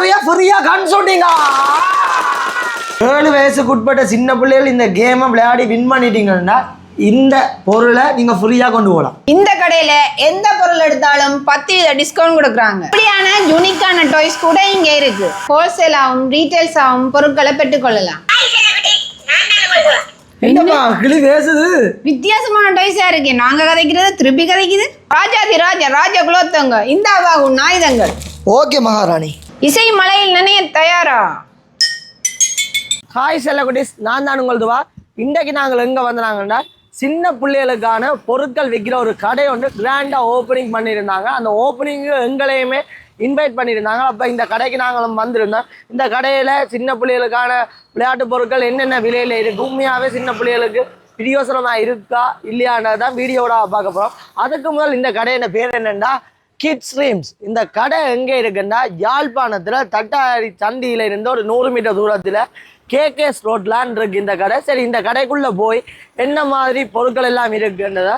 முறையா ஃப்ரீயா கன்சல்டிங்க ஏழு வயசுக்கு உட்பட்ட சின்ன பிள்ளைகள் இந்த கேமை விளையாடி வின் பண்ணிட்டீங்கன்னா இந்த பொருளை நீங்க ஃப்ரீயா கொண்டு போகலாம். இந்த கடையில எந்த பொருள் எடுத்தாலும் பத்து வீத டிஸ்கவுண்ட் கொடுக்குறாங்க. இப்படியான யூனிக்கான டாய்ஸ் கூட இங்க இருக்கு. ஹோல்சேலாகவும் ரீட்டைல்ஸாகவும் பொருட்களை பெற்றுக்கொள்ளலாம் என்னப்பா கிளி பேசுது வித்தியாசமான டாய்ஸா இருக்கு. நாங்க கதைக்கிறது திருப்பி கதைக்குது. ராஜாதி ராஜா ராஜ குலோத்தங்க இந்த அவாகும் நாயுதங்கள் ஓகே மகாராணி. இசை மலையில் நினைய தயாரா? ஹாய் செல்லகுடிஸ் நான் தான் உங்களதுவா இன்றைக்கு நாங்கள் எங்கே வந்தாங்கன்னா சின்ன பிள்ளைகளுக்கான பொருட்கள் விற்கிற ஒரு கடை ஒன்று கிராண்டாக ஓப்பனிங் பண்ணியிருந்தாங்க. அந்த ஓப்பனிங்கு எங்களையுமே இன்வைட் பண்ணியிருந்தாங்க. அப்போ இந்த கடைக்கு நாங்களும் வந்திருந்தோம். இந்த கடையில் சின்ன பிள்ளைகளுக்கான விளையாட்டு பொருட்கள் என்னென்ன விலையில் இருக்குது உண்மையாகவே சின்ன பிள்ளைகளுக்கு பிரியோசனமாக இருக்கா? இல்லையான்றதான் வீடியோட பார்க்க போகிறோம் அதுக்கு முதல் இந்த கடையின பேர் என்னென்னா கிட்ஸ் ட்ரீம்ஸ் இந்த கடை எங்கே இருக்குன்னா யாழ்ப்பாணத்தில் தட்டாரி சந்தியில இருந்து ஒரு நூறு மீட்டர் தூரத்தில் கேகேஎஸ் ரோட்லான் இருக்கு இந்த கடை. சரி இந்த கடைக்குள்ளே போய் என்ன மாதிரி பொருட்கள் எல்லாம் இருக்குன்றத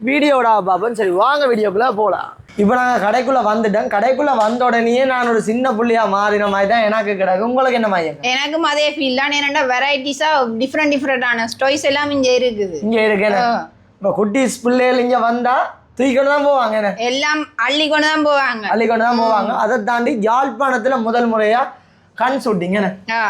வீடியோட பார்ப்போம். சரி வாங்க வீடியோக்குள்ளே போகலாம் இப்போ நாங்கள் கடைக்குள்ளே வந்துட்டோம். கடைக்குள்ளே வந்த உடனேயே நான் ஒரு சின்ன புள்ளியா மாறின மாதிரி தான் எனக்கு கிடக்கு. உங்களுக்கு என்ன மையம் எனக்கும் அதே ஃபீல் தான். என்னென்னா வெரைட்டிஸா டிஃப்ரெண்ட் டிஃப்ரெண்டான ஸ்டோய்ஸ் எல்லாம் இங்க இருக்குது. இங்கே இருக்கேன் இப்போ குட்டீஸ் பிள்ளைகள் இங்கே வந்தால் தூக்கிட்டு தான் போவாங்க எல்லாம் அள்ளி கொண்டு தான் போவாங்க. அள்ளிக்கொண்டு தான் போவாங்க அதை தாண்டி யாழ்ப்பாணத்தில் முதல் முறையாக கண் ஷூட்டிங்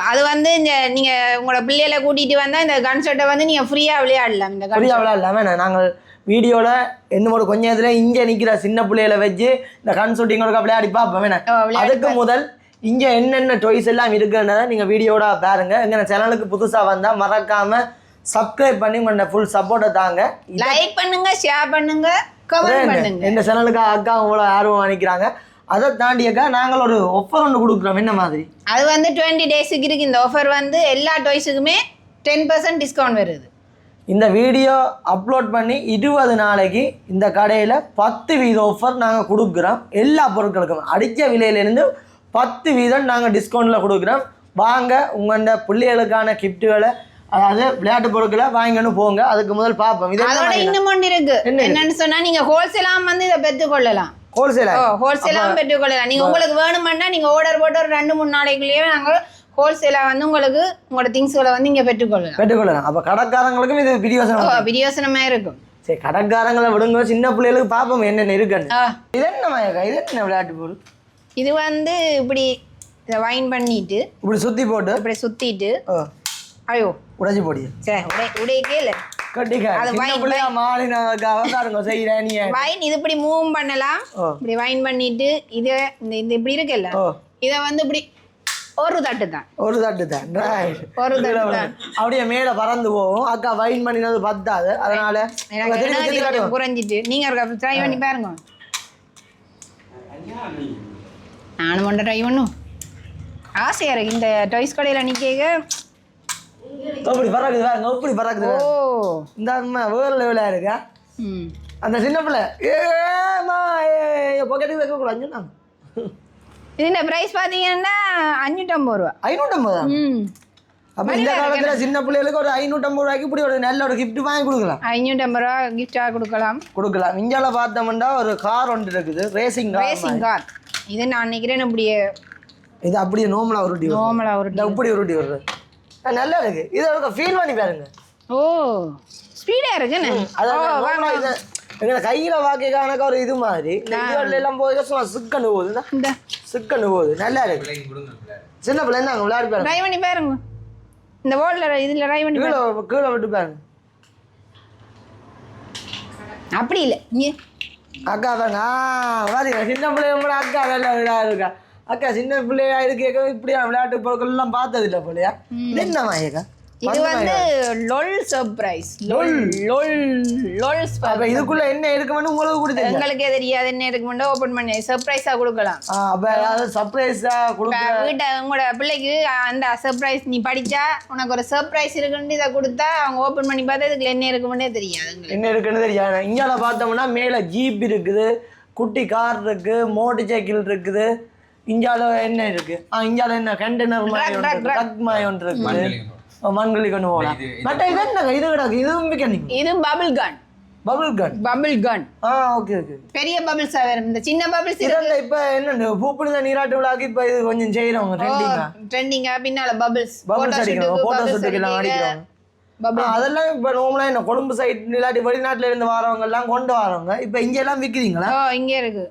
அது வந்து இந்த நீங்க உங்களோட பிள்ளைகளை கூட்டிட்டு வந்தா இந்த கன்சர்ட்டை வந்து நீங்க ஃப்ரீயா விளையாடலாம் இந்த concert. புரியாவில இல்லாமல் நாங்கள் வீடியோவில் என்னோட கொஞ்ச நேரத்தில் இங்கே நிற்கிற சின்ன பிள்ளைகளை வச்சு இந்த கண் ஷூட்டிங்கோட விளையாடி பார்ப்போம் வேணா ஓ, விளையாடி அதுக்கு முதல் இங்கே என்னென்ன டொய்ஸ் எல்லாம் இருக்குன்றதை நீங்கள் வீடியோட பாருங்க. எங்கள் சேனலுக்கு புதுசாக வந்தால் மறக்காமல் சப்ஸ்கிரைப் பண்ணி உங்களோட ஃபுல் சப்போர்ட்டை தாங்க. லைக் பண்ணுங்க ஷேர் பண்ணுங்க. இந்த சேனலுக்கு அக்கா அவ்வளோ ஆர்வம் அனுப்பிக்கிறாங்க அதை தாண்டியக்கா நாங்கள் ஒரு ஒஃபர் ஒன்று கொடுக்குறோம். என்ன மாதிரி? அது வந்து டுவெண்ட்டி டேஸுக்கு இருக்கு. இந்த ஆஃபர் வந்து எல்லா டாய்ஸுக்குமே டென் பர்சன்ட் டிஸ்கவுண்ட் வருது. இந்த வீடியோ அப்லோட் பண்ணி இருபது நாளைக்கு இந்த கடையில் பத்து வீத ஆஃபர் நாங்கள் கொடுக்குறோம். எல்லா பொருட்களுக்கும். அடித்த விலையிலேருந்து பத்து வீதம் நாங்கள் டிஸ்கவுண்ட்டில் கொடுக்குறோம். வாங்க உங்களோட பிள்ளைகளுக்கான கிஃப்ட்டுகளை அதாவது விளையாட்டு பொருட்களை வாங்கின்னு போங்க. அதுக்கு முதல் பார்ப்போம். இது அதோட இன்னும் ஒன்று இருக்கு. என்னன்னு சொன்னா நீங்க ஹோல்சேலாம் வந்து இதை பெற்றுக்கொள்ளலாம். ஹோல்சேலா ஹோல்சேலாம் பெற்றுக்கொள்ளலாம். நீங்க உங்களுக்கு வேணுமென்னா நீங்க ஆர்டர் போட்டு ஒரு ரெண்டு மூணு நாளைக்குள்ளேயே நாங்க ஹோல்சேலா வந்து உங்களுக்கு உங்களோட திங்ஸ்களை வந்து இங்க பெற்றுக்கொள்ளலாம். பெற்றுக்கொள்ளலாம். அப்போ கடைக்காரங்களுக்கும் இது பிரியோசனம் பிரியோசனமா இருக்கும். சரி கடைக்காரங்களை விடுங்க. சின்ன பிள்ளைகளுக்கு பார்ப்போம் என்னென்ன இருக்குன்னு. இது என்ன இது என்ன விளையாட்டு பொருள்? இது வந்து இப்படி இதை வைன் பண்ணிட்டு இப்படி சுற்றி போட்டு? இப்படி சுத்திட்டு ஓ ஐயோ உடைச்சி போடிய சரி உடை உடைய கேளு வைன் இது இப்படி மூவ் பண்ணலாம். இப்படி வைன் பண்ணிட்டு இது இந்த இப்படி இருக்குல்ல இதை வந்து இப்படி ஒரு தட்டு தான் ஒரு தட்டு தான் Right. ஒரு தட்டு தான் அப்படியே மேல பறந்து போகும் அக்கா வைன் பண்ணினது பத்தாது அதனால. குறைஞ்சிட்டு நீங்க ஒரு ட்ரை பண்ணி பாருங்க நானும் ஒன்றை ட்ரை பண்ணும் ஆசையா இருக்கு இந்த டாய்ஸ் கடையில நிக்க எப்படி பறக்குது பாருங்க எப்படி பறக்குது ஓ. இந்த அம்மா வேற லெவலா இருக்கா அந்த சின்ன பிள்ளை ஏமா பொக்கெட்டுக்கு வைக்க கூடாது சொன்னாங்க இதுல பிரைஸ் பாத்தீங்கன்னா அஞ்சூற்றம்பது ரூபா. ஐநூற்றம்பதா? ம். அப்ப இந்த காலத்துல சின்ன பிள்ளைகளுக்கு ஒரு ஐநூற்றம்பது ரூபாய்க்கு இப்படி ஒரு நல்ல ஒரு gift வாங்கி கொடுக்கலாம். ஐநூற்றம்பது ரூபா கிஃப்டாக கொடுக்கலாம். கொடுக்கலாம். இந்தியாவில் பார்த்தோம்னா ஒரு கார் ஒன்று இருக்குது ரேசிங் கார் ரேசிங் கார் இது நான் நினைக்கிறேன் இப்படியே இது அப்படியே நோமலா உருட்டி. நோமலா ஒரு இந்த இப்படி உருட்டி வருது நல்லா இருக்கு இதை ஒரு ஃபீல் பண்ணி பாருங்க. ஓ ஸ்பீடா இருக்குன்னு இது எங்களை கையில வாக்கி கணக்க ஒரு இது மாதிரி. எல்லாம் போய் சும்மா சிக்கன்னு போகுது. சிக்கன்னு போகுது. நல்லா இருக்கு சின்ன பிள்ளை இருந்தாங்க விளையாடி பாருங்க. ட்ரை பண்ணி பாருங்க. இந்த வேர்ல்டில் இதில் ட்ரை பண்ணி கீழே கீழே விட்டு பாருங்க. அப்படி இல்லை. நீ அக்கா பாருங்க. ஆ பாருங்க. சின்ன பிள்ளைய கூட அக்கா நல்லா இருக்கா. அக்கா சின்ன பிள்ளையா இருக்கு இப்படியா விளையாட்டு பொருட்கள் எல்லாம் பார்த்தது இல்லை போலையா இது என்ன மாயக்கா இது வந்து லொல் சர்ப்ரைஸ் லொல்? லொல் லொல் அப்ப இதுக்குள்ள என்ன இருக்குமென்னு உங்களுக்கு கூட தெரியும் எங்களுக்கே தெரியாது என்ன இருக்கு மட்டும் ஓப்பன் பண்ணி சர்ப்ரைஸாக கொடுக்கலாம். அப்ப அதாவது சர்ப்ரைஸா கொடுக்க இப்ப வீட்டை உங்களோட பிள்ளைக்கு அந்த சர்ப்ரைஸ் நீ படிச்சா உனக்கு ஒரு சர்ப்ரைஸ் இருக்குன்னு இதை கொடுத்தா அவங்க ஓப்பன் பண்ணி பார்த்தா இதுக்குள்ள என்ன இருக்குன்னே தெரியாது என்ன இருக்குன்னு தெரியாது. இந்தியாவில் பார்த்தோம்னா மேலே ஜீப் இருக்குது குட்டி கார் இருக்கு மோட்டர் சைக்கிள் இருக்குது. இந்தியாவில் என்ன இருக்கு? ஆ இந்தியாவில் என்ன? கண்டெய்னர் மாதிரி ஒன்று இருக்கு. ட்ரக் மாதிரி ஒன்று இருக்குது மண்கலி கொண்டு போகலாம் பட் இது என்ன இது கிடக்கு இதுவும் மெக்கானிக் இது bubble gun bubble gun bubble gun ஆ ஓகே ஓகே பெரிய பபிள்ஸா இந்த சின்ன பபிள்ஸ் இதெல்லாம் இப்ப என்ன பூப்புனித நீராட்டு விழாக்கு இப்ப இது கொஞ்சம் செய்யறவங்க ட்ரெண்டிங்கா ட்ரெண்டிங்கா பின்னால பபிள்ஸ் பபிள்ஸ் அடிக்கிறோம் போட்டோ ஷூட்டுக்கு எல்லாம் அடிக்கிறோம் பபிள் அதெல்லாம் இப்ப நார்மலா என்ன? கொழும்பு சைட் இல்லாட்டி வெளிநாட்டுல இருந்து வரவங்க எல்லாம் கொண்டு வரவங்க. இப்ப இங்க எல்லாம் விக்கிறீங்களா? ஓ இங்க இருக்கு.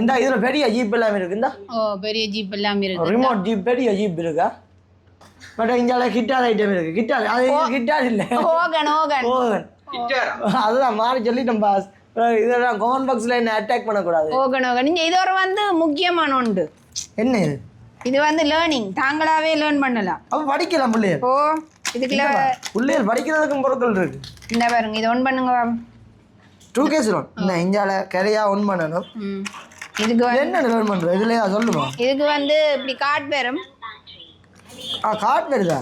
இந்த இதுல பெரிய ஜீப் எல்லாம் இருக்கு இந்த. ஓ பெரிய ஜீப் எல்லாம் இருக்கு. ரிமோட் ஜீப் பெரிய ஜீப் இருக்கா? பட் இங்கால கிட்டார் ஐட்டம் இருக்கு. கிட்டார் அது கிட்டார் இல்ல. Organ organ. ஓகன். அதுதான் மாறி சொல்லிட்டேன் பாஸ் இதெல்லாம் கமெண்ட் பாக்ஸ்ல என்ன அட்டாக் பண்ணக்கூடாது. ஓகன் ஓகன். இங்க இது ஒரு வந்து முக்கியமான ஒன்று. என்ன இது? இது வந்து லேர்னிங் தாங்களாவே லேர்ன் பண்ணலாம். அப்ப படிக்கலாம் பிள்ளையர். ஓ இதுக்குள்ள பிள்ளையர் படிக்கிறதுக்கும் பொருட்கள் இருக்கு. இந்த பாருங்க இது ஒன் பண்ணுங்க. டூ கேஸ் லோன் இந்த இந்தியால கரையா ஒன் பண்ணணும். இதுக்கு வந்து என்ன லோன் பண்றது இதுலயா சொல்லுமா? இதுக்கு வந்து இப்படி கார்ட் வரும் ஆ கார்டு வருதா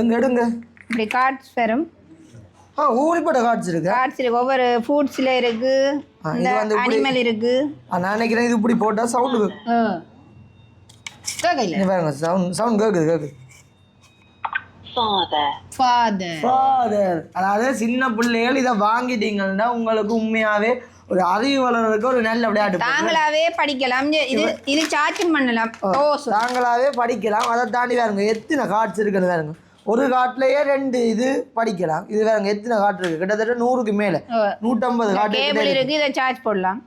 எங்க எடுங்க? இப்படி கார்ட்ஸ் வரும் ஆ ஊறிப்பட்ட கார்ட்ஸ் இருக்கு? கார்ட்ஸ் இருக்கு ஒவ்வொரு ஃபுட்ஸ்ல இருக்கு. இது வந்து அனிமல் இருக்கு. நான் நினைக்கிறேன் இது இப்படி போட்டா சவுண்டு கேட்கல. சவுண்ட் சவுண்ட் கேக்குது கேக்குது. ஃபாதர் ஃபாதர் அதாவது சின்ன பிள்ளைகள் இதை வாங்கிட்டீங்கன்னா உங்களுக்கு உண்மையாவே ஒரு அறிவு வளர்றதுக்கு ஒரு நல்ல விளையாட்டு தாங்களாவே படிக்கலாம். இது இது சார்ஜிங் பண்ணலாம். ஓ தாங்களாவே படிக்கலாம். அதை தாண்டி வேறுங்க எத்தனை கார்ட்ஸ் இருக்குன்னு வேறுங்க ஒரு காட்டுலயே ரெண்டு இது படிக்கலாம். இது வேறுங்க எத்தனை காட்டு இருக்கு? கிட்டத்தட்ட நூறுக்கு மேல. நூற்றம்பது காட்டு இருக்கு. இதை சார்ஜ் போடலாம்.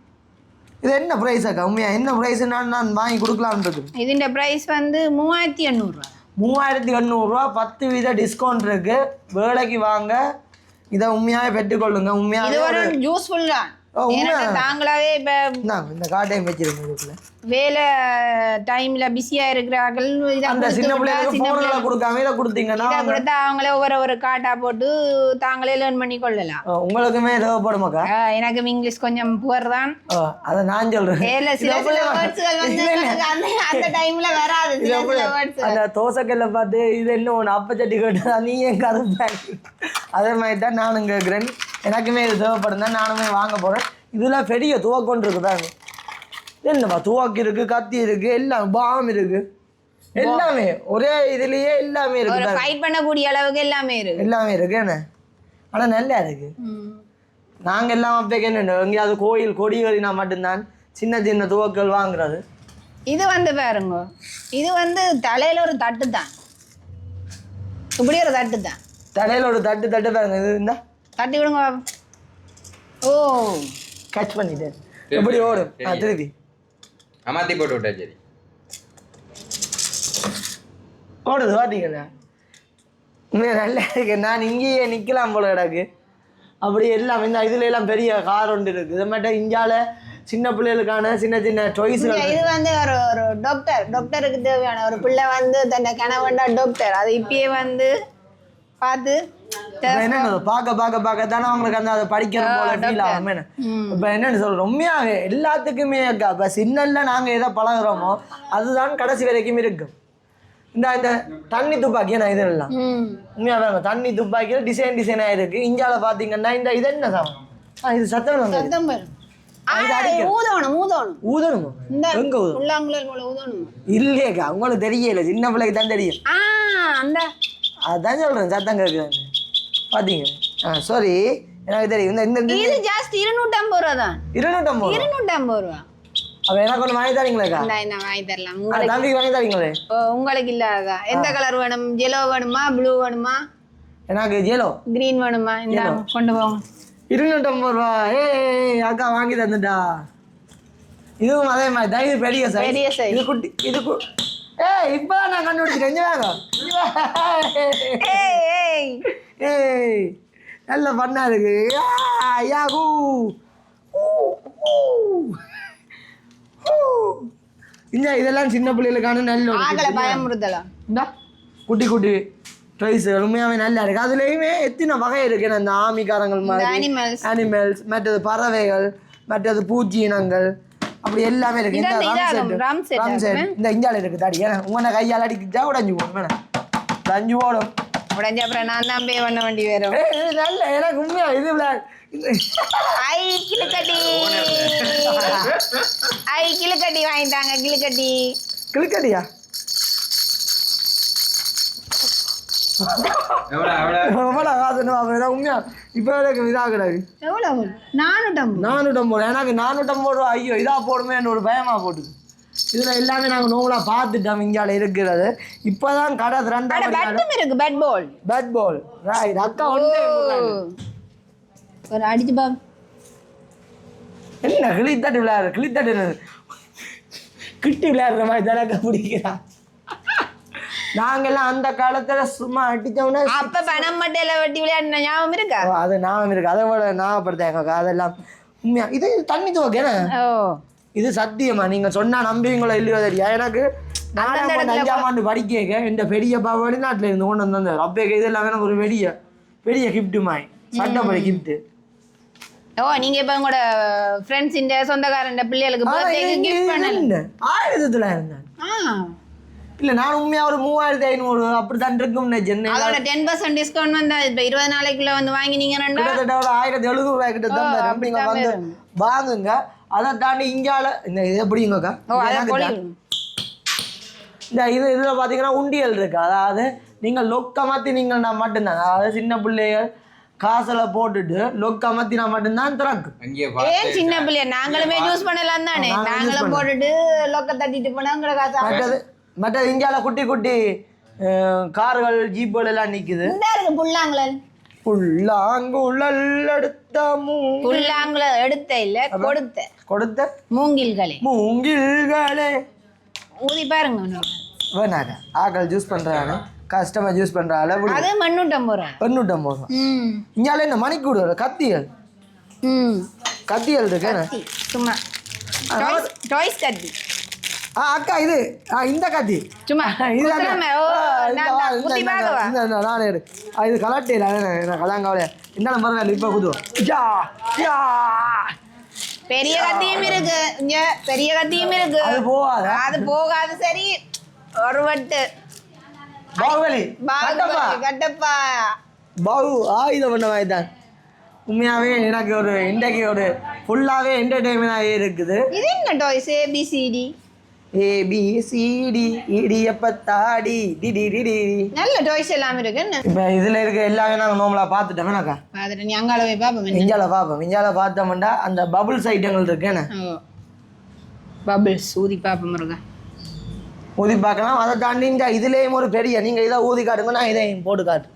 இது என்ன ப்ரைஸ் அக்கா? உண்மையா? என்ன ப்ரைஸ் நான் வாங்கி கொடுக்கலாம்னு இருக்கு இதுன்ற பிரைஸ் வந்து மூவாயிரத்தி எண்ணூறுரூவா மூவாயிரத்தி எண்ணூறுரூவா பத்து வீத டிஸ்கவுண்ட் இருக்கு. வேலைக்கு வாங்க. இதை உண்மையாவே பெற்றுக்கொள்ளுங்க. ஒரு யூஸ்ஃபுல் தான். ஓ, உண்மை. எனக்கு தாங்களாவே இப்போ இந்த காட்டையும் வச்சிருங்க இதுக்குள்ள. வேலை டைம்ல பிஸியா இருக்கிறார்கள். அந்த சின்ன பிள்ளைகளுக்கு கொடுக்காம இதை கொடுத்தீங்கன்னா கொடுத்தா அவங்களே ஒவ்வொரு ஒரு காட்டா போட்டு தாங்களே லேர்ன் பண்ணி கொள்ளலாம். உங்களுக்குமே தேவைப்படுமாக்கா? ஆ, எனக்கும் இங்கிலீஷ் கொஞ்சம் புவர் தான். அதை நான் சொல்றேன். சில சில வேர்ட்ஸ்கள் வந்து. எனக்கு அந்த டைம்ல வராது. அந்த தோசைக்கல்ல பார்த்து இது என்ன ஒன்று அப்பச்சட்டி கேட்டா நீ ஏன் கருப்பாங்க அதே மாதிரி தான் நானும் கேட்குறேன் எனக்குமே இது தேவைப்படும் தான். நானுமே வாங்க போறேன். இதுல பெரிய துவக்கொண்டு இருக்குதாங்க என்னப்பா துவக்கு இருக்கு கத்தி இருக்கு எல்லாம் பாம் இருக்கு. எல்லாமே ஒரே இதுலயே எல்லாமே இருக்கு ஃபைட் பண்ணக்கூடிய அளவுக்கு எல்லாமே இருக்கு. எல்லாமே இருக்கு என்ன? ஆனா நல்லா இருக்கு. நாங்க எல்லாம் அப்பக்கு என்ன எங்கேயாவது கோயில் கொடிகளினா மட்டும்தான் சின்ன சின்ன துவக்கள் வாங்குறது. இது வந்து பாருங்க இது வந்து தலையில ஒரு தட்டு தான். இப்படி ஒரு தட்டு தான். தலையில ஒரு தட்டு தட்டு பாருங்க இது இருந்தா தட்டி விடுங்க. ஓ. கேட்ச் பண்ணிட்டேன். எப்படி ஓடும் திருப்பி. அமாத்தி போட்டு விட்டா சரி ஓடுது பாத்தீங்களா உண்மையா நல்லா இருக்கு. நான் இங்கேயே நிக்கலாம் போல கிடக்கு. அப்படி எல்லாம் இந்த இதுல எல்லாம் பெரிய கார் ஒன்று இருக்கு. இது மட்டும் இந்தியால சின்ன பிள்ளைகளுக்கான சின்ன சின்ன சாய்ஸ்கள் இது வந்து ஒரு ஒரு டாக்டர் டாக்டருக்கு தேவையான ஒரு பிள்ளை வந்து தன்னை கணவன்டா டாக்டர் அது இப்பயே வந்து பார்த்து என்னன்னு பார்க்க பார்க்க பார்க்க தானே அவங்களுக்கு அந்த அதை படிக்கணும் போல ஃபீல் ஆகும். என்ன? இப்ப என்னன்னு உண்மையாவே எல்லாத்துக்குமே அக்கா இப்ப சின்னல்ல நாங்க எதை பழகுறோமோ அதுதான் கடைசி வரைக்கும் இருக்கும். இந்த இந்த தண்ணி துப்பாக்கி நான் இதெல்லாம்? ம். உண்மையா பாருங்க தண்ணி துப்பாக்கியில் டிசைன் டிசைனா இருக்கு இந்தியால பாத்தீங்கன்னா இந்த இது என்ன ஆ இது சத்தம் சத்தம் இல்லையேக்கா உங்களுக்கு தெரியல சின்ன பிள்ளைக்கு தான் தெரியும். அந்த அதான் சொல்றேன் சத்தம் கேட்குறேன் பாத்தீங்க ஆ சாரி எனக்கு தெரியும். இந்த இந்த இது ஜாஸ்தி இருநூற்றம்பது ரூபா தான். இருநூற்றம்பது இருநூற்றம்பது ரூபா. அப்ப எனக்கு ஒன்று வாங்கி தரீங்களேக்கா இந்த என்ன வாங்கி தரலாம். தம்பிக்கு வாங்கி தரீங்களே? உங்களுக்கு இல்லாததா எந்த கலர் வேணும்? ஜெலோ வேணுமா? ப்ளூ வேணுமா? எனக்கு ஜேலோ கிரீன் வேணுமா? இந்த கொண்டு போங்க. இருநூற்றம்பது ரூபா. ஏய் அக்கா வாங்கி தந்துட்டா. இதுவும் அதே மாதிரி தான். இது பெரிய சைஸ் பெரிய size. இது குட்டி இது ஏய் இப்பதான் நான் கண்டுபிடிச்சிட்டேன். இங்க வாங்க. ஏய் நல்ல பண்ணா இருக்கு. Yeah, yahoo. ஊ, ஊ, ஊ. இந்த இதெல்லாம் சின்ன பிள்ளைகளுக்கான நல்ல பயமுறுத்தலாம் இந்தா, குட்டி குட்டி. ட்ரைஸ் உண்மையாவே நல்லா இருக்கு. அதுலயுமே எத்தனை வகை இருக்கு? அந்த ஆமிக்காரங்கள் மாதிரி. அனிமல்ஸ் மற்றது பறவைகள் மற்றது பூச்சி இனங்கள் அப்படி எல்லாமே இருக்கு. இந்த ரம் செட் ரம் செட். இந்த இந்தியால இருக்கு தாடி. ஏன்னா உங்களை கையால் அடிக்கிட்டா உடஞ்சு போடும். வேணாம். அஞ்சு போடும். உடஞ்ச அப்புறம் நான் தான் பே பண்ண வேண்டி வரும். நல்ல எனக்கு உண்மையா இது ஐ கிளுக்கட்டி ஐ கிளுக்கட்டி வாங்கிட்டாங்க கிளுக்கட்டி கிளிக்கடியா உண்மையா? இப்போ இதாகிறாரு எவ்வளவு நானூற்றம்பது நானூற்றம்பது எனக்கு நானூற்றம்பது ரூபா ஐயோ இதா போடுமேன்னு ஒரு பயமா போட்டுது. இதில் எல்லாமே நாங்கள் நோவலாக பார்த்துட்டோம் இந்தியாவில் இருக்கிறது. இப்போதான் கடை பேட்டும் இருக்கு bat ball bat ball right அக்கா ஒன்றே ஒரு அடிச்சு பா என்ன கிளித்தட்டு விளையாடுற? கிளித்தட்டு? கிட்டி விளையாடுற மாதிரி தானக்கா பிடிக்கிறா? நாங்கெல்லாம் அந்த காலத்துல சும்மா அடிச்சோம்னா அப்ப பணம் மட்டையில வட்டி விளையாடின ஞாபகம் இருக்கா? அது ஞாபகம் இருக்கு. அதை விட ஞாபகப்படுத்த எங்க அதெல்லாம் உண்மையா? இது தண்ணி துவக்கேன ஓ. இது சத்தியமா? நீங்க சொன்னா நம்புவீங்களோ இல்லையோ தெரியா எனக்கு நாலாம் அஞ்சாம் ஆண்டு படிக்க இந்த பெரியப்பா வெளிநாட்டுல இருந்து கொண்டு வந்தார். அப்பே இது எல்லாமே எனக்கு ஒரு பெரிய பெரிய கிஃப்ட் மாய் சட்டப்படி கிஃப்ட் ஓ நீங்க இப்ப உங்களோட ஃப்ரெண்ட்ஸ் இந்த சொந்தக்காரன் பிள்ளைகளுக்கு பர்த்டேக்கு கிஃப்ட் பண்ணல. ஆயிரத்தி தொள்ளாயிரம் தான் ஆ. இல்ல நான் உண்மையா ஒரு மூவாயிரத்தி ஐநூறு அப்படித்தான் இருக்கும் சென்னை அதோட டென் பர்சன்ட் டிஸ்கவுண்ட் வந்து இப்ப இருபது நாளைக்குள்ள வந்து வாங்கினீங்கன்னா கிட்டத்தட்ட ஒரு ஆயிரத்தி எழுநூறு ரூபாய் கிட்ட தான். நீங்க வந்து. வாங்குங்க. அதை தாண்டி இங்கால இந்த இது எப்படிங்கக்கா. இந்த இது இதில் பார்த்தீங்கன்னா உண்டியல் இருக்கு. அதாவது நீங்கள் லொக் அமர்த்தி நீங்கள் நான் மட்டும்தான். அதாவது சின்ன பிள்ளைகள் காசில் போட்டுட்டு லொக் அமர்த்தினா மட்டும்தான் திறக்கும் அங்கேயே ஏன் சின்ன பிள்ளைய? நாங்களுமே யூஸ் பண்ணலாம் தானே நாங்களும் போட்டுட்டு லொக்க தட்டிட்டு போனா உங்களை காசு மற்றது இந்தியால குட்டி குட்டி கார்கள் ஜீப்புகள் எல்லாம் நிக்குது. இந்த இருக்கு புல்லாங்குழல். புல்லாங்குழல் எடுத்த மூ புல்லாங்குழல் எடுத்த இல்ல கொடுத்த. கொடுத்த? மூங்கில்களே. மூங்கில்களே. ஊதி பாருங்க. வேணாங்க. ஆக்கள் ஜூஸ் பண்றாங்க. கஸ்டமர் ஜூஸ் பண்றாங்க அப்படி அது மண்ணூட்டம்பது ரூபா எண்ணூற்றம்பது ரூபா இங்கால என்ன மணிக்கூடு கத்தியல் கத்தியல் இருக்கு சும்மா. டாய்ஸ் கத்தி. ஆ அக்கா இது. ஆ இந்த கத்தி. சும்மா இது நான் நானே எடு இது கலாட்டையில் நான் கலாங்காவலே என்ன பரவாயில்ல இப்போ குதுவோம் பெரிய கத்தியும் இருக்கு. இங்க பெரிய கத்தியும் இருக்கு. அது போகாத? அது போகாது சரி. ஒரு வட்டு. பாகுபலி. கட்டப்பா. கட்டப்பா. பாகு ஆயுதம் பண்ண மாதிரி தான். உண்மையாகவே எனக்கு ஒரு இன்றைக்கு ஒரு ஃபுல்லாகவே என்டர்டெயின்மெண்டாகவே இருக்குது. இது என்ன டாய்ஸ் ஏபிசிடி ஏபிசிடி இடியப்பத்தாடி டிடி டிடி நல்ல டாய்ஸ் எல்லாம் இருக்கு. என்ன? இப்போ இதில் இருக்க எல்லாமே நாங்கள் நோம்பலாக பார்த்துட்டோம் வேணாக்கா பார்த்துட்டு நீ அங்கால போய் பார்ப்போம். இஞ்சால பார்ப்போம். இஞ்சால பார்த்தோம்னா அந்த பபுள்ஸ் ஐட்டங்கள் இருக்கேன்னு பபிள்ஸ் ஊதி பார்ப்போம் முருகா. ஊதி பார்க்கலாம். அதை தாண்டி இந்த இதுலேயும் ஒரு பெரிய நீங்கள் இதை ஊதி காட்டுங்க நான் இதையும் போட்டு காட்டு.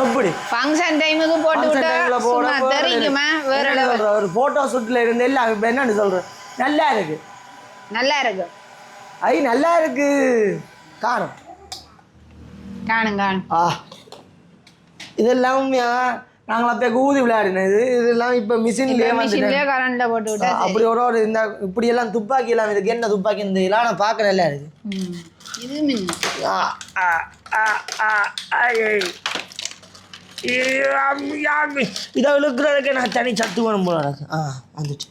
எப்படி ஃபங்க்ஷன் டைமுக்கு போட்டு விட்டா சும்மா தெரியுமா? வேற. சொல்ற, ஒரு போட்டோ ஷூட்ல இருந்து எல்லாம் இப்போ என்னன்னு சொல்றேன் நல்லா இருக்கு. நல்லா இருக்கு. ஐ நல்லா இருக்கு. காணும். காணும் காணும். ஆ. இதெல்லாம் உண்மையா நாங்கள் அப்போ ஊதி விளையாடினோம். இது இதெல்லாம் இப்போ மிஷின்லேயே மிஷின்லயே கரண்ட்ல போட்டு விட்டா. அப்படி ஒரு ஒரு இந்த இப்படி எல்லாம் துப்பாக்கி எல்லாம் இதுக்கு என்ன துப்பாக்கி இந்த இதெல்லாம் நான் பார்க்க நல்லா இருக்கு. இது இதை இழுக்கிறதுக்கு நான் தனி சத்து வேணும் போல எனக்கு ஆ வந்துச்சு.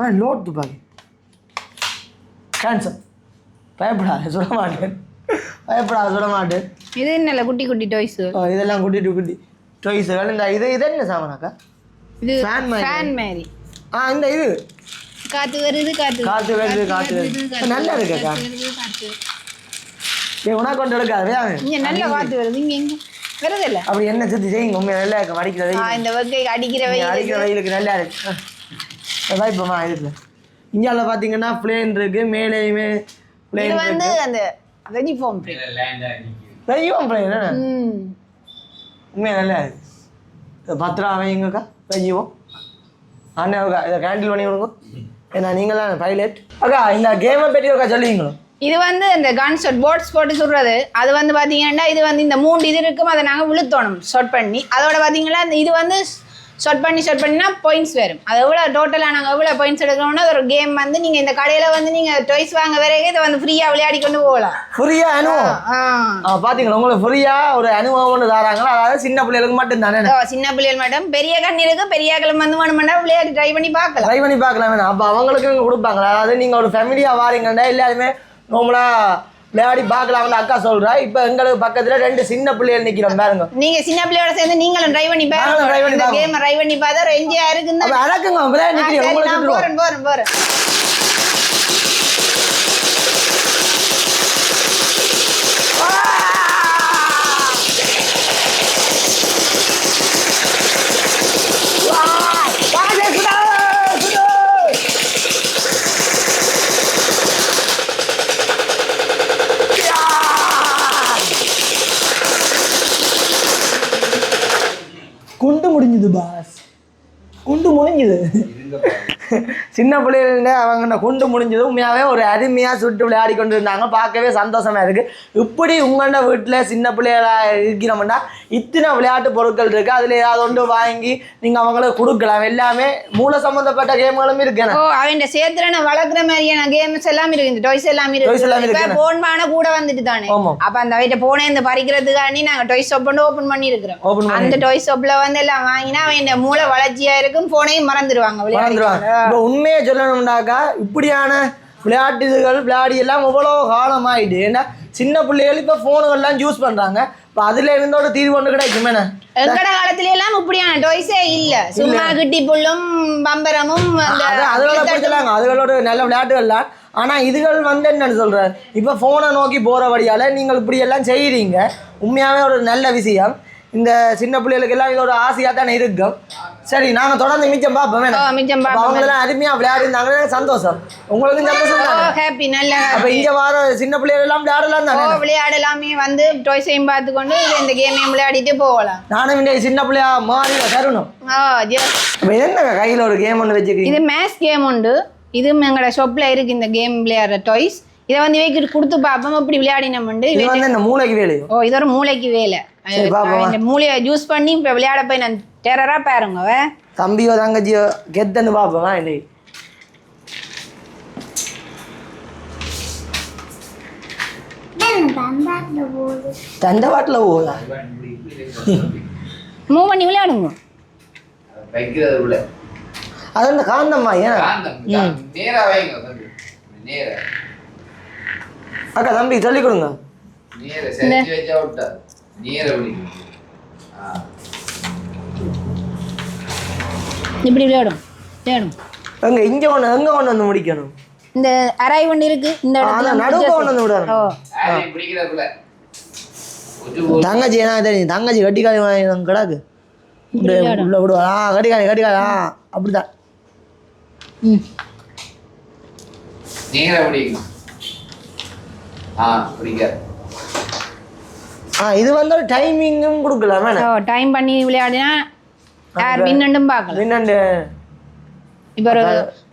ஆ லோட் துப்பாக்கி கேன்சல் பயப்படாத சுட மாட்டேன். பயப்படாத சுட மாட்டேன். இது என்னல குட்டி குட்டி டாய்ஸ் இதெல்லாம் குட்டி குட்டி டொய்ஸுகள் இந்த இது இது என்ன சாமானாக்கா இது மாதிரி. ஃபேன் மாதிரி. ஆ இந்த இது. காத்து வருது காத்து காத்து வருது காத்து வருது நல்லா இருக்கா காத்து ஏ உனக்கு கொண்டு எடுக்காது இங்க நல்ல காத்து வருது இங்க எங்க வருது இல்ல அப்படி என்ன சுத்தி செய்யுங்க உண்மையா நல்லா இருக்கு மடிக்கிறது ஆ, இந்த வெக்கை அடிக்கிற வெயில் அடிக்கிற வெயிலுக்கு நல்லா இருக்கு. அதான் இப்போமா இதுல இந்தியாவில் பார்த்தீங்கன்னா பிளேன் இருக்கு மேலேயுமே இது பிளேன் வந்து அந்த லேண்டாக நிற்குது பெரியவன் பிளேன் ம். உண்மையாக நல்லா இருக்கு. இதை பத்திரா வைங்கக்கா பெரியவோம் அண்ணா இதை கேண்டில் பண்ணி கொடுங்க. ஏன்னா நீங்களாம் பைலட் அக்கா இந்த கேமை பற்றி ஒருக்கா சொல்லுவீங்களோ? இது வந்து இந்த கன் ஷாட் போட்ஸ் போட்டு சுடுறது அது வந்து பாத்தீங்கன்னா இது வந்து இந்த மூணு இது இருக்கும் அதை நாங்கள் விழுத்தோணும் ஷார்ட் பண்ணி. அதோட பாத்தீங்கன்னா இந்த இது வந்து ஷார்ட் பண்ணி ஷார்ட் பண்ணினா பாயிண்ட்ஸ் வரும். அது எவ்வளோ டோட்டலாக நாங்கள் எவ்வளோ பாயிண்ட்ஸ் எடுக்கணும்னா ஒரு கேம் வந்து நீங்கள் இந்த கடையில் வந்து நீங்கள் டாய்ஸ் வாங்க வரைக்கும் இதை வந்து ஃப்ரீயாக விளையாடி கொண்டு போகலாம். ஃப்ரீயா அனுபவம் பார்த்தீங்களா உங்களுக்கு ஃப்ரீயா ஒரு அனுபவம் ஒன்று தராங்களா? அதாவது சின்ன பிள்ளைகளுக்கு மட்டும் தானே? சின்ன பிள்ளைகள் மட்டும். பெரிய கண் இருக்கு பெரிய கிளம்பு வந்து வேணுமெண்டா விளையாடி ட்ரை பண்ணி பார்க்கலாம். ட்ரை பண்ணி பார்க்கலாம். வேணாம் அப்போ அவங்களுக்கு கொடுப்பாங்களா? அதாவது நீங்கள் ஒரு ஃபேமிலியாக வாரீங்கன்னா எல்லாருமே நார்மலாக விளையாடி பார்க்கலாம்னு அக்கா சொல்கிறா இப்போ எங்களுக்கு பக்கத்தில் ரெண்டு சின்ன பிள்ளைகள் நிற்கிறோம் பாருங்க. நீங்க சின்ன பிள்ளையோட சேர்ந்து நீங்களும் ட்ரை பண்ணி நாங்களும் try பண்ணி பாருங்க. கேம் ட்ரை பண்ணி பார்த்தா என்ஜாய் இருக்குன்னு. அடக்குங்க. போறேன் போறேன் போறேன். முடிஞ்சுது பாஸ். குண்டு முடிஞ்சுது சின்ன பிள்ளைகள அவங்க குண்டு முடிஞ்சது உண்மையாகவே ஒரு அருமையாக சுட்டு விளையாடி கொண்டு இருந்தாங்க பார்க்கவே சந்தோஷமா இருக்கு. இப்படி உங்களோட வீட்டில் சின்ன பிள்ளைகளா இருக்கிறோம்னா இத்தனை விளையாட்டு பொருட்கள் இருக்கு. அதில் ஏதாவது ஒன்று வாங்கி நீங்கள் அவங்களுக்கு கொடுக்கலாம். எல்லாமே மூல சம்மந்தப்பட்ட கேம்களும் இருக்கு ஓ அவன் சேத்திரனை வளர்க்குற மாதிரியான கேம்ஸ் எல்லாம் இருக்கு. இந்த டாய்ஸ் எல்லாம் இருக்கு. போன்மான கூட வந்துட்டு தானே. அப்ப அந்த வீட்டை போனே இந்த பறிக்கிறதுக்காண்டி நாங்க டாய்ஸ் ஷாப் ஓபன் பண்ணி இருக்கிறோம் அந்த டாய்ஸ் ஷாப்ல வந்து எல்லாம் வாங்கினா அவன் மூளை வளர்ச்சியா இருக்கும். போனையும் மறந்துடுவாங்க மறந்துடுவாங்க இப்போ உண்மையை சொல்லணும்னாக்கா இப்படியான விளையாட்டுகள் விளையாடி எல்லாம் எவ்வளோ காலமாயிடு ஏன்னா சின்ன பிள்ளைகள் இப்போ ஃபோனுகள்லாம் யூஸ் பண்ணுறாங்க இப்போ அதில் இருந்தோட தீர்வு ஒன்று கிடைக்கும் என்ன? எங்கட காலத்துல எல்லாம் இப்படியான டாய்ஸே இல்ல. சும்மா கிட்டி புல்லும் பம்பரமும் அந்த அது அதுகளை பிடிச்சலாங்க அதுகளோட நல்ல விளையாட்டுகள்லாம். ஆனால் இதுகள் வந்து என்னன்னு சொல்கிறேன் இப்போ ஃபோனை நோக்கி போகிற வழியால் நீங்கள் இப்படி எல்லாம் செய்கிறீங்க உண்மையாகவே ஒரு நல்ல விஷயம். இந்த சின்ன பிள்ளைகளுக்கு எல்லாம் இது ஒரு ஆசையாக தானே இருக்கும். சரி நாங்கள் தொடர்ந்து மிச்சம் பார்ப்போம். வேணாம் மிச்சம் பார்ப்போம். அவங்களெல்லாம் அருமையாக விளையாடிருந்தாங்கன்னா எனக்கு சந்தோஷம். உங்களுக்கும் சந்தோஷம் தானே? ஹாப்பி நல்ல அப்போ இங்கே வர சின்ன பிள்ளைகள் எல்லாம் விளையாடலாம் தானே விளையாடலாமே வந்து டாய்ஸையும் பார்த்து கொண்டு இது இந்த கேமையும் விளையாடிட்டு போகலாம். நானும் இன்னைக்கு சின்ன பிள்ளையா மாறி தருணும். என்ன கையில் ஒரு கேம் ஒன்று வச்சுக்கிறீங்க இது மேத்ஸ் கேம் உண்டு. இதுவும் எங்களோட ஷாப்பில் இருக்கு இந்த கேம் விளையாடுற டாய்ஸ் இதை வந்து வைக்கிட்டு கொடுத்து பார்ப்போம் இப்படி விளையாடினோம் உண்டு. இது வந்து இந்த மூளைக்கு வேலையும் ஓ இது ஒரு மூளைக்கு வேலை. இந்த மூளையை ஜூஸ் பண்ணி இப்போ விளையாட போய் நான் டெரரா பாருங்க. தம்பியோ தங்கச்சியோ கெத்தன்னு பார்ப்போம் இவன் இப்படி இப்படி இருக்கு. மூவ் பண்ணி விளையாடுங்க. அதை அந்த காந்தம்மா ஏன். அக்கா தம்பி சொல்லிக் கொடுங்க. இப்படி விளையாடும் விளையாடும். எங்க இங்கே ஒன்று எங்கே கொண்டு வந்து முடிக்கணும். இந்த அரை ஒன்று இருக்கு இந்த இடத்துல முடிச்சா கொண்டு வந்து. ஓ. விடணும். தங்கச்சி என்ன தெரியும் தங்கச்சி கட்டிக்காளி வாங்கி கிடாக்கு. உள்ள விடுவா. ஆ கட்டிக்காளி கட்டிக்காளி. ஆ அப்படிதான். ம். இது வந்து ஒரு டைமிங்கும் கொடுக்கலாம் டைம் பண்ணி விளையாடினா யார் வின்னுண்டும் பார்க்கலாம். என்னண்டு இப்போ ஒரு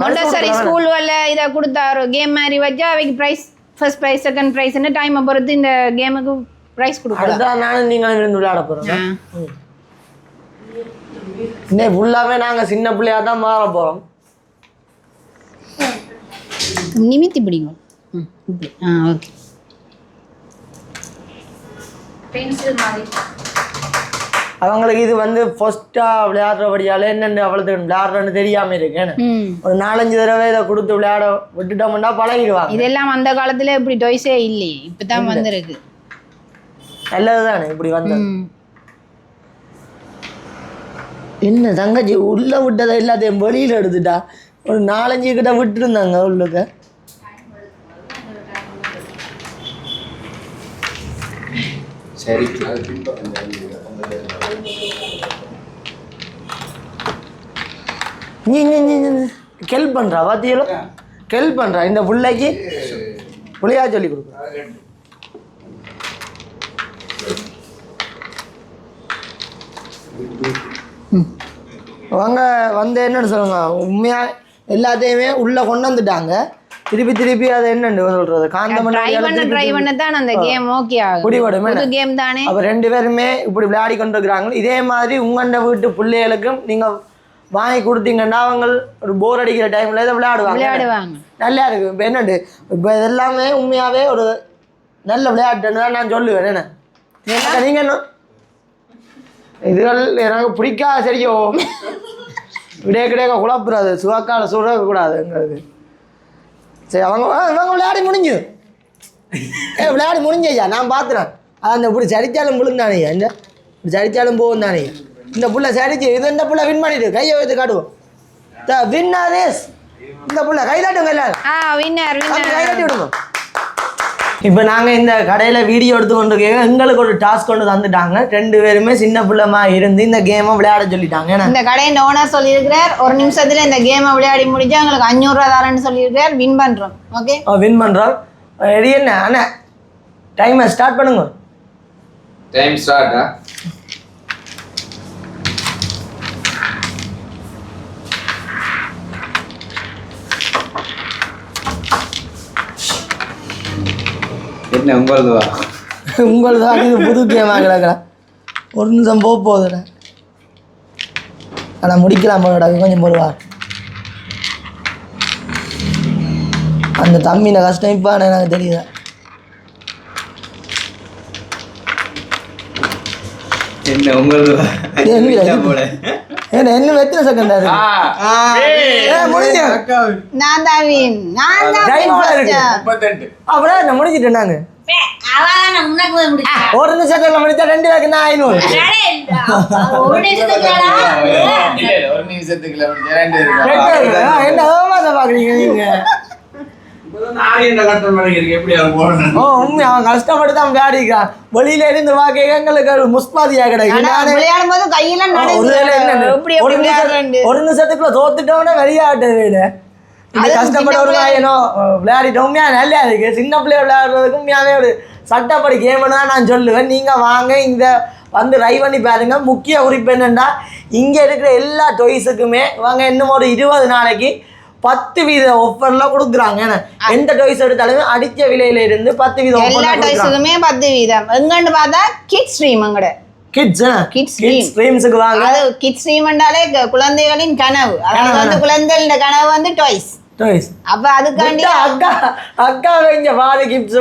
மொண்டசரி கொடுக்கலாம் ஸ்கூல் வரல இதை கொடுத்தா ஒரு கேம் மாதிரி வச்சா அவைக்கு ப்ரைஸ் ஃபர்ஸ்ட் ப்ரைஸ் செகண்ட் ப்ரைஸ்னு டைமை பொறுத்து இந்த கேமுக்கு ப்ரைஸ் கொடுக்கலாம். நானும் நீங்களும் இருந்து விளையாட போகிறோம். இன்னைக்கு ஃபுல்லாகவே நாங்கள் சின்ன பிள்ளையா தான் மாற போகிறோம் நிமித்தி பிடிங்க ம் இப்படி. ஆ ஓகே அவங்களுக்கு இது வந்து ஃபர்ஸ்ட்டாக விளையாடுறபடியால என்னென்னு அவ்வளோது விளையாடுறேன்னு தெரியாமல் இருக்கேன் ம். ஒரு நாலஞ்சு தடவை இதை கொடுத்து விளையாட விட்டுட்டோம்னா பழகிடுவாங்க. இதெல்லாம் அந்த காலத்துல இப்படி டொய்ஸே இல்லையே இப்போ தான் வந்திருக்கு. நல்லது தானே இப்படி வந்தது. என்ன தங்கச்சி உள்ளே விட்டதை எல்லாத்தையும் வெளியில் எடுத்துட்டா? ஒரு நாலஞ்சு கிட்ட விட்டுருந்தாங்க உள்ளுக்கு. சரி அது பின்பக்கம் நீ கெல் பண்ணுறா பாத்தியலோ கெல் பண்ணுறா இந்த பிள்ளைக்கு புள்ளையா சொல்லி கொடுக்குறா அவங்க வந்து என்னன்னு சொல்லுங்க. உண்மையாக எல்லாத்தையுமே உள்ளே கொண்டு வந்துட்டாங்க. திருப்பி திருப்பி அதை என்னன்னு சொல்கிறது காந்தமணி ட்ரை பண்ண ட்ரை பண்ண தான் அந்த கேம் ஓகே ஆகும் பிடிபடும் புது கேம் தானே. அப்போ ரெண்டு பேருமே இப்படி விளையாடி கொண்டிருக்கிறாங்க. இதே மாதிரி உங்கண்ட வீட்டு பிள்ளைகளுக்கும் நீங்கள் வாங்கி கொடுத்தீங்கன்னா அவங்க ஒரு போர் அடிக்கிற டைமில் இதை விளையாடுவாங்க. விளையாடுவாங்க. நல்லா இருக்கு இப்போ என்னண்டு? இப்போ இதெல்லாமே உண்மையாகவே ஒரு நல்ல விளையாட்டுன்னு தான் நான் சொல்லுவேன். என்ன? நீங்கள் என்ன? இதுகள் எனக்கு பிடிக்காத சரியோ விடைய கிடையாது குழப்புறாது. சுவாக்கால சுடக்கூடாது எங்களுக்கு சரி அவங்க இவங்க விளையாடி முடிஞ்சு. ஏ விளையாடி முடிஞ்சையா நான் பார்த்துறேன் அந்த இப்படி சரிச்சாலும் விழுந்தானே இந்த இப்படி சரிச்சாலும் போகும் தானே இந்த புள்ள சரிச்சு இது இந்த புள்ள வின் பண்ணிட்டு கையை வைத்து காட்டுவோம் த வின் ரேஸ் இந்த புள்ள கைதாட்டும் எல்லாரும் ஆ வின்னர் வின்னர் கைதட்டி விடுங்க. இப்போ நாங்கள் இந்த கடையில் வீடியோ எடுத்து கொண்டு எங்களுக்கு ஒரு டாஸ்க் கொண்டு தந்துட்டாங்க. ரெண்டு பேருமே சின்ன பிள்ளைமா இருந்து இந்த கேமை விளையாட சொல்லிட்டாங்க. இந்த கடையின் ஓனர் சொல்லியிருக்கிறார். ஒரு நிமிஷத்துல இந்த கேமை விளையாடி முடிஞ்சா எங்களுக்கு அஞ்சூறுரூவா தரேன்னு சொல்லியிருக்கிறார். வின் பண்றோம். ஓகே வின் பண்ணுறோம் இது என்ன? அண்ணா டைமை ஸ்டார்ட் பண்ணுங்க. டைம் ஸ்டார்ட்டா என்ன உங்களதுவா உங்களுக்கு தான் இது புது கேம் ஆகலக்கா ஒரு நிமிஷம் போக போகுதுண்ணே ஆனால் முடிக்கலாம் போலடா கொஞ்சம் போடுவா அந்த தம்பின கஷ்டம் இப்போ எனக்கு தெரியுதா என்ன உங்களதுவா இது என்ன இன்னும் எத்தனை செகண்ட் முடிஞ்சு நான் தான் win. நான் தான் நாங்க ஒரு நிமிஷத்துல முடிச்சா ரெண்டு பேருக்கு நான் ஐநூறு. என்ன பாக்குறீங்க நீங்க? கஷ்டப்பட்டு தான் விளையாடிக்கிறான் வெளியில இருந்து வாக்க எங்களுக்கு ஒரு முஸ்பாதியா கிடைக்கும் விளையாடும் போது கையெல்லாம் ஆ, ஒரு நிமிஷத்துக்குள்ள தோத்துட்டோம்னா வெளியாட்டு வீடு. இந்த அது கஷ்டப்பட்ட சின்ன ஒரு பிள்ளை- நாயனோ விளையாடிட்டோம் உண்மையா நல்லா இருக்கு. சின்ன பிள்ளைய விளையாடுறதுக்கு உண்மையாவே ஒரு சட்டப்படி கேம்னு தான் நான் சொல்லுவேன். நீங்க வாங்க இந்த வந்து ரை பண்ணி பாருங்க. முக்கிய குறிப்பு என்னன்னா இங்க இருக்கிற எல்லா டொய்ஸுக்குமே வாங்க இன்னும் ஒரு இருபது நாளைக்கு பத்து வீத ஆஃபர்ல கொடுக்குறாங்க. எந்த டொய்ஸ் எடுத்தாலுமே அடிச்ச விலையில இருந்து பத்து வீத எல்லா டாய்ஸுக்குமே பத்து வீதம். எங்கன்னு பார்த்தா கிட்ஸ் ஸ்ட்ரீம் அங்கட. கிட்ஸ் கிட்ஸ் ஸ்ட்ரீம்ஸுக்கு வாங்க. அது கிட்ஸ் ஸ்ட்ரீம் என்றாலே க- குழந்தைகளின் கனவு. அதாவது வந்து குழந்தைகளின் கனவு வந்து டாய்ஸ் டொய்ஸ் அப்ப அதுக்காண்டி அக்கா அக்கா இங்க பாரு கிப்ஸ்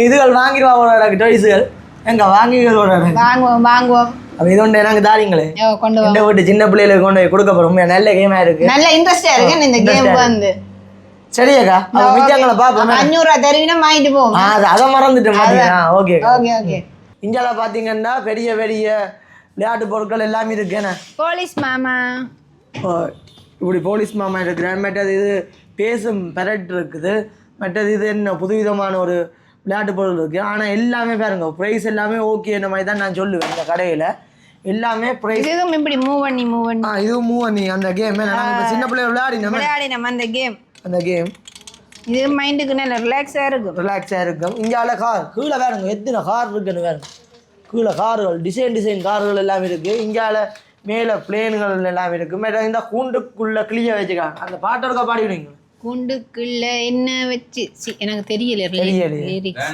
இதுகள் வாங்கிடுவா டொய்ஸுகள் எங்க வாங்கிகளோட வாங்குவோம் வாங்குவோம். அப்ப இது ஒன்று எனக்கு தாரீங்களே கொண்டு இந்த வீட்டு சின்ன பிள்ளைகளுக்கு கொண்டு போய் கொடுக்க போறோம். நல்ல கேமா இருக்கு. நல்ல இன்ட்ரெஸ்டா இருக்கு. இந்த கேம். வந்து. சரியாக்கா அப்ப மிச்சங்களை பாப்போம் அஞ்சூறு ரூபா தருவினா வாங்கிட்டு போவோம். அது அதை மறந்துட்டேன் ஓகே ஓகே ஓகே. இந்தியால பாத்தீங்கன்னா பெரிய பெரிய விளையாட்டு பொருட்கள் எல்லாமே இருக்கு. என்ன? போலீஸ் மாமா. இப்படி போலீஸ் மாமா இருக்கிறேன் மற்றது இது பேசும் பெரட் இருக்குது. மற்றது இது என்ன? புதுவிதமான ஒரு விளையாட்டு பொருள் இருக்குது ஆனால் எல்லாமே பாருங்க ப்ரைஸ் எல்லாமே ஓகே இந்த மாதிரி தான் நான் சொல்லுவேன் இந்த கடையில். எல்லாமே ப்ரைஸ் இதுவும் இப்படி மூவ் பண்ணி மூவ் பண்ணி? ஆ இதுவும் மூவ் பண்ணி அந்த கேம் சின்ன பிள்ளை விளையாடினோமே. விளையாடி நம்ம அந்த கேம் அந்த கேம் இது மைண்டுக்கு நல்ல ரிலாக்ஸா இருக்கும். ரிலாக்ஸாக இருக்கும். இந்தியாவில் கார் கீழே வேறுங்க எத்தனை கார் இருக்குன்னு வேறுங்க கீழே கார்கள் டிசைன் டிசைன் கார்கள் எல்லாம் இருக்குது இந்தியாவில் மேலே பிளேன்கள் எல்லாம் இருக்குது இந்த கூண்டுக்குள்ளே கிளிய வச்சுக்காங்க அந்த பாட்டோட பாடிவிடுங்க குண்டுக்குள்ள என்ன வச்சு? சி, எனக்கு தெரியல lyrics.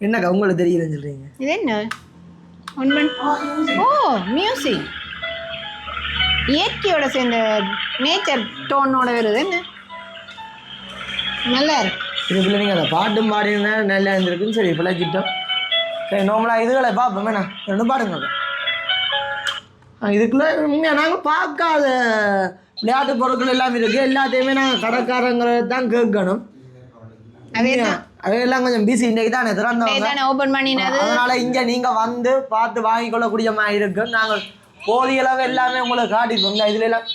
என்னக்கா உங்களுக்கு தெரியலன்னு சொல்றீங்க இது என்ன ஒன் ஓ மியூசிக் இயற்கையோட சேர்ந்த நேச்சர் டோனோட வருது என்ன நல்லா இருக்கு இதுக்குள்ள நீங்கள் அந்த பாட்டும் பாடினா நல்லா இருந்திருக்குன்னு சரி பிழைச்சிட்டோம் சரி நார்மலாக இதுகளை பார்ப்போம் வேணா ரெண்டு பாடுங்க இதுக்குள்ள நாங்கள் பார்க்காத விளையாட்டு பொருட்கள் எல்லாம் இருக்குது எல்லாத்தையுமே நாங்கள் கடைக்காரங்களை தான் கேட்கணும். அதே தான். அவையெல்லாம் கொஞ்சம் பிஸி இன்னைக்கு தானே திறந்தவங்க தானே ஓப்பன் பண்ணினது. அதனால இங்க நீங்க வந்து பார்த்து வாங்கிக் கொள்ளக்கூடிய மாதிரி இருக்கு. நாங்கள் போதிய அளவு எல்லாமே உங்களுக்கு காட்டிப்போம். இங்க இதுல எல்லாம்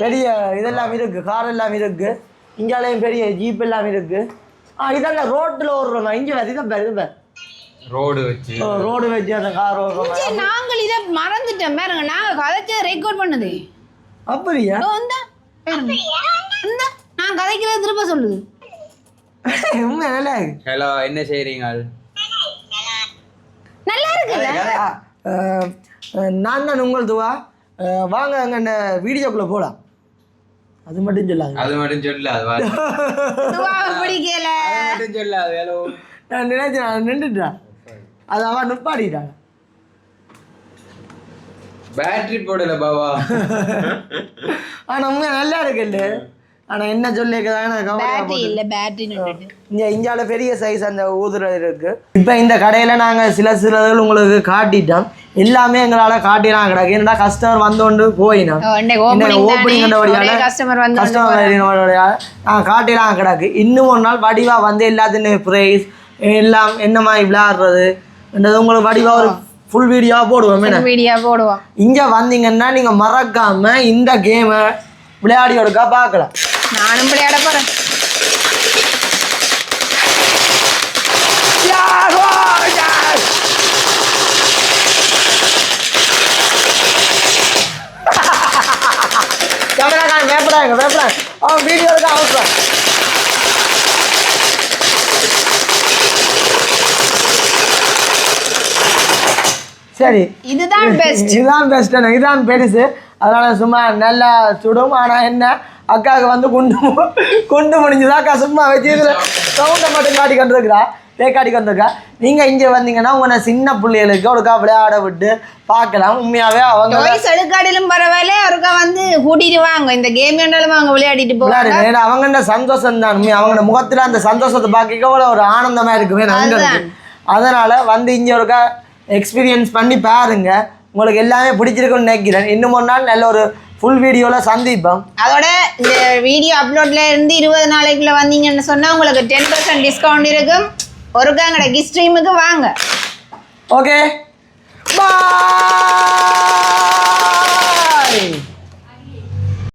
பெரிய இதெல்லாம் இருக்கு. கார் எல்லாம் இருக்கு. இங்காலையும் பெரிய ஜீப் எல்லாம் இருக்கு. ஆ இதெல்லாம் ரோட்டில் ஓடுறோம் இங்க வேறு இதை பாரு இதை ரோடு வச்சு. ரோடு வச்சு அந்த கார் ஓடுறோம் சரி, நாங்கள் இதை மறந்துட்டோம். பாருங்க நாங்க கதைச்ச ரெக்கார்ட் பண்ணுது. அப்படியா? நான் கதைக்கிறத திரும்ப சொல்லுது ஹலோ என்ன செய்றீங்க நல்லா இருக்குல்ல? நான் தான் உங்கள் துவா. வாங்க அங்கே அந்த வீடியோக்குள்ளே போகலாம் அது மட்டும் சொல்லாங்க அது மட்டும் சொல்லு அது வா- துவாவை பிடிக்கல. அது மட்டும் சொல்லு அது ஹலோ நான் நினைச்சேன் நான் நின்றுட்டான் அது அவன் நிப்பாடிட்டான் பேட்டரி போடல பாபா ஆனால் உண்மை நல்லா இருக்குல்ல. ஆனால் என்ன சொல்லியிருக்கதாங்க பேட்டரி இல்ல விட்டுட்டு இங்கே இந்தியாவில் பெரிய சைஸ் அந்த ஊதுறது இருக்கு. இப்போ இந்த கடையில் நாங்கள் சில சிலர்கள் உங்களுக்கு காட்டிட்டோம். எல்லாமே எங்களால் காட்டிலாம் கிடக்கு. என்னடா கஸ்டமர் வந்தோண்டு போயினோம் ஓ, இன்னைக்கு opening தானே. ஒரே customer வந்து கஸ்டமர் காட்டிலாம் கிடக்கு. இன்னும் ஒரு நாள் வடிவா வந்து எல்லாத்துலேயும் ப்ரைஸ் எல்லாம் என்ன மாதிரி விளையாடுறது? உங்களுக்கு வடிவா ஒரு ஃபுல் வீடியோவாக போடுவோம் வீடியோ போடுவோம். இங்க வந்தீங்கன்னா நீங்க மறக்காம இந்த கேமை விளையாடி ஒருக்கா பார்க்கலாம் நானும் விளையாட போறேன். வேப்படாங்க வேப்படாங்க அவன் வீடியோ இருக்கா அவசரம் சரி. இதுதான் பெஸ்ட் இதுதான் பெஸ்ட் இதுதான் பெருசு. அதனால சும்மா நல்லா சுடும். ஆனா என்ன அக்காவுக்கு வந்து குண்டு குண்டு முடிஞ்சுதான் அக்கா சும்மா வச்சு சவுண்டை மட்டும் காட்டி கொண்டிருக்கிறா. தே காட்டி கொண்டிருக்கா நீங்கள் இங்கே வந்தீங்கன்னா உங்களை சின்ன பிள்ளைகளுக்கு ஒருக்கா விளையாட விட்டு பார்க்கலாம். உண்மையாகவே அவங்க எடுக்காட்டிலும் பரவாயில்ல. ஒருக்கா வந்து கூட்டிட்டு வாங்க. இந்த கேம் என்றாலும் அவங்க விளையாடிட்டு விளையாடு. போவாங்க. ஏன்னா அவங்கண்ட சந்தோஷம் தான். உண்மையா அவங்க முகத்தில் அந்த சந்தோஷத்தை பார்க்க ஒரு ஆனந்தமாக இருக்குமே நண்பர்களுக்கு அதனால் வந்து இங்கே ஒருக்கா எக்ஸ்பீரியன்ஸ் பண்ணி பாருங்க. உங்களுக்கு எல்லாமே பிடிச்சிருக்குன்னு நினைக்கிறேன். இன்னும் ஒரு நாள் நல்ல ஒரு ஃபுல் வீடியோவில் சந்திப்போம். அதோட இந்த வீடியோ அப்லோட்ல இருந்து இருபது நாளைக்குள்ள வந்தீங்கன்னு சொன்னா உங்களுக்கு டென் பர்சன்ட் டிஸ்கவுண்ட் இருக்கும். ஒருக்கா எங்கட கிஸ் ஸ்ட்ரீமுக்கு வாங்க. Okay bye